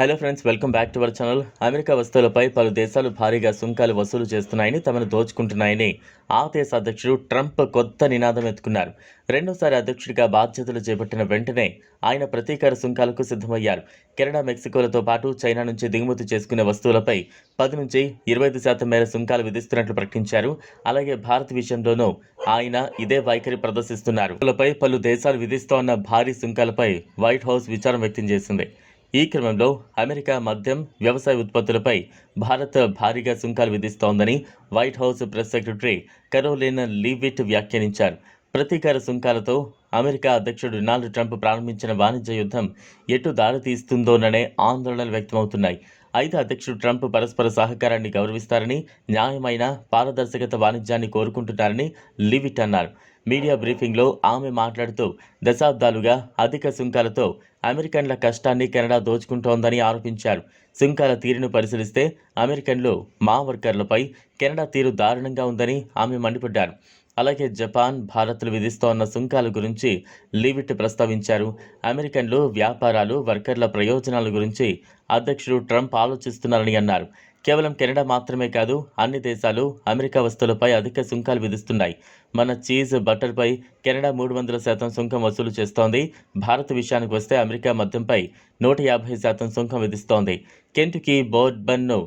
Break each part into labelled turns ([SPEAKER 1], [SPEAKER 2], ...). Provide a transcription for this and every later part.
[SPEAKER 1] Hello friends welcome back to our channel. America వస్తువులపై పలు దేశాలు భారీగా సుంకాలు వసూలు చేస్తున్నాయని తమను దోచుకుంటున్నాయని ఆ దేశ అధ్యక్షుడు ట్రంప్ కొత్త నినాదం ఎత్తుకున్నారు. రెండోసారి అధ్యక్షుడిగా బాధ్యతలు చేపట్టిన వెంటనే ఆయన ప్రతీకార సుంకాలకు సిద్ధమయ్యారు. కెనడా మెక్సికోలతో పాటు చైనా నుంచి దిగుమతి చేసుకునే వస్తువులపై పది నుంచి ఇరవై ఐదు శాతం మేర సుంకాలు విధిస్తున్నట్లు ప్రకటించారు. అలాగే భారత్ విషయంలోనూ ఆయన ఇదే వైఖరి ప్రదర్శిస్తున్నారు. పలు దేశాలు విధిస్తోన్న భారీ సుంకాలపై వైట్ హౌస్ విచారం వ్యక్తం చేసింది. ఈ క్రమంలో అమెరికా మద్యం వ్యవసాయ ఉత్పత్తులపై భారత్ భారీగా సుంకాలు విధిస్తోందని White House press secretary Caroline Leavitt వ్యాఖ్యానించారు. ప్రతీకార సుంకాలతో అమెరికా అధ్యక్షుడు డొనాల్డ్ ట్రంప్ ప్రారంభించిన వాణిజ్య యుద్ధం ఎటు దారితీస్తుందోననే ఆందోళనలు వ్యక్తమవుతున్నాయి. అయితే అధ్యక్షుడు ట్రంప్ పరస్పర సహకారాన్ని గౌరవిస్తారని న్యాయమైన పారదర్శకత వాణిజ్యాన్ని కోరుకుంటున్నారని లివిట్ అన్నారు. మీడియా బ్రీఫింగ్లో ఆమె మాట్లాడుతూ దశాబ్దాలుగా అధిక సుంకాలతో అమెరికన్ల కష్టాన్ని కెనడా దోచుకుంటోందని ఆరోపించారు. సుంకాల తీరును పరిశీలిస్తే అమెరికన్లు మా వర్కర్లపై కెనడా తీరు దారుణంగా ఉందని ఆమె మండిపడ్డారు. అలాగే జపాన్ భారత్లు విధిస్తోన్న సుంకాల గురించి లీవిట్ ప్రస్తావించారు. అమెరికన్లు వ్యాపారాలు వర్కర్ల ప్రయోజనాల గురించి అధ్యక్షుడు ట్రంప్ ఆలోచిస్తున్నారని అన్నారు. కేవలం కెనడా మాత్రమే కాదు అన్ని దేశాలు అమెరికా వస్తువులపై అధిక సుంకాలు విధిస్తున్నాయి. మన చీజ్ బటర్పై కెనడా మూడు వందల శాతం సుంకం వసూలు చేస్తోంది. భారత్ విషయానికి వస్తే అమెరికా మద్యంపై నూట యాభై శాతం సుంకం విధిస్తోంది. కెంటుకీ బోర్డ్బన్ను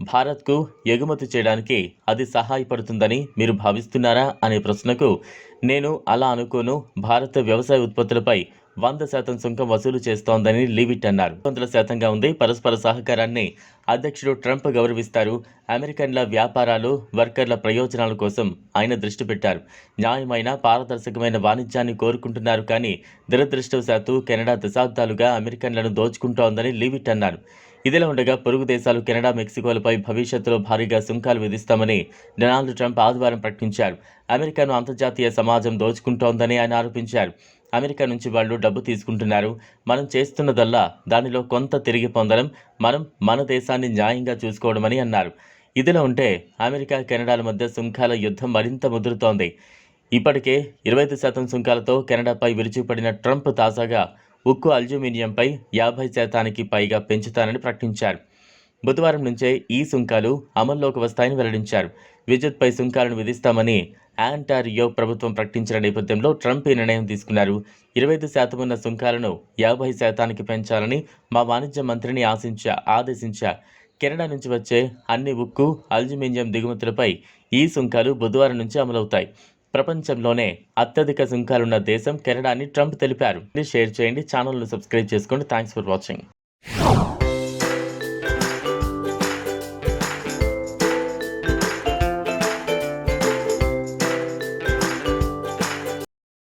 [SPEAKER 1] భారత్కు ఎగుమతి చేయడానికి అది సహాయపడుతుందని మీరు భావిస్తున్నారా అనే ప్రశ్నకు నేను అలా అనుకోను. భారత వ్యవసాయ ఉత్పత్తులపై వంద శాతం సుంకం వసూలు చేస్తోందని లీవిట్ అన్నారు. వందల శాతంగా ఉంది. పరస్పర సహకారాన్ని అధ్యక్షుడు ట్రంప్ గౌరవిస్తారు. అమెరికన్ల వ్యాపారాలు వర్కర్ల ప్రయోజనాల కోసం ఆయన దృష్టి పెట్టారు. న్యాయమైన పారదర్శకమైన వాణిజ్యాన్ని కోరుకుంటున్నారు కానీ దురదృష్టవశాత్తు కెనడా దశాబ్దాలుగా అమెరికన్లను దోచుకుంటోందని లీవిట్ అన్నారు. ఇదిలా ఉండగా పొరుగు దేశాలు కెనడా మెక్సికోలపై భవిష్యత్తులో భారీగా సుంకాలు విధిస్తామని డొనాల్డ్ ట్రంప్ ఆదివారం ప్రకటించారు. అమెరికాను అంతర్జాతీయ సమాజం దోచుకుంటోందని ఆయన ఆరోపించారు. అమెరికా నుంచి వాళ్ళు డబ్బు తీసుకుంటున్నారు. మనం చేస్తున్నదల్లా దానిలో కొంత తిరిగి పొందడం మనం మన దేశాన్ని న్యాయంగా చూసుకోవడమని అన్నారు. ఇదిలా ఉంటే అమెరికా కెనడాల మధ్య సుంకాల యుద్ధం మరింత ముదురుతోంది. ఇప్పటికే ఇరవై ఐదు శాతం సుంకాలతో కెనడాపై విరుచుపడిన ట్రంప్ తాజాగా ఉక్కు అల్యూమినియంపై యాభై శాతానికి పైగా పెంచుతానని ప్రకటించారు. బుధవారం నుంచే ఈ సుంకాలు అమల్లోకి వస్తాయని వెల్లడించారు. విద్యుత్పై సుంకాలను విధిస్తామని ఆంటారియో ప్రభుత్వం ప్రకటించిన నేపథ్యంలో ట్రంప్ ఈ నిర్ణయం తీసుకున్నారు. ఇరవై ఐదు శాతం ఉన్న సుంకాలను యాభై శాతానికి పెంచాలని మా వాణిజ్య మంత్రిని ఆశించా ఆదేశించా కెనడా నుంచి వచ్చే అన్ని ఉక్కు అల్యూమినియం దిగుమతులపై ఈ సుంకాలు బుధవారం నుంచి అమలవుతాయి. ప్రపంచంలోనే అత్యధిక సుంకాలున్న దేశం కెనడా అని ట్రంప్ తెలిపారు. షేర్ చేయండి ఛానల్ను సబ్స్క్రైబ్ చేసుకోండి. Thanks for watching.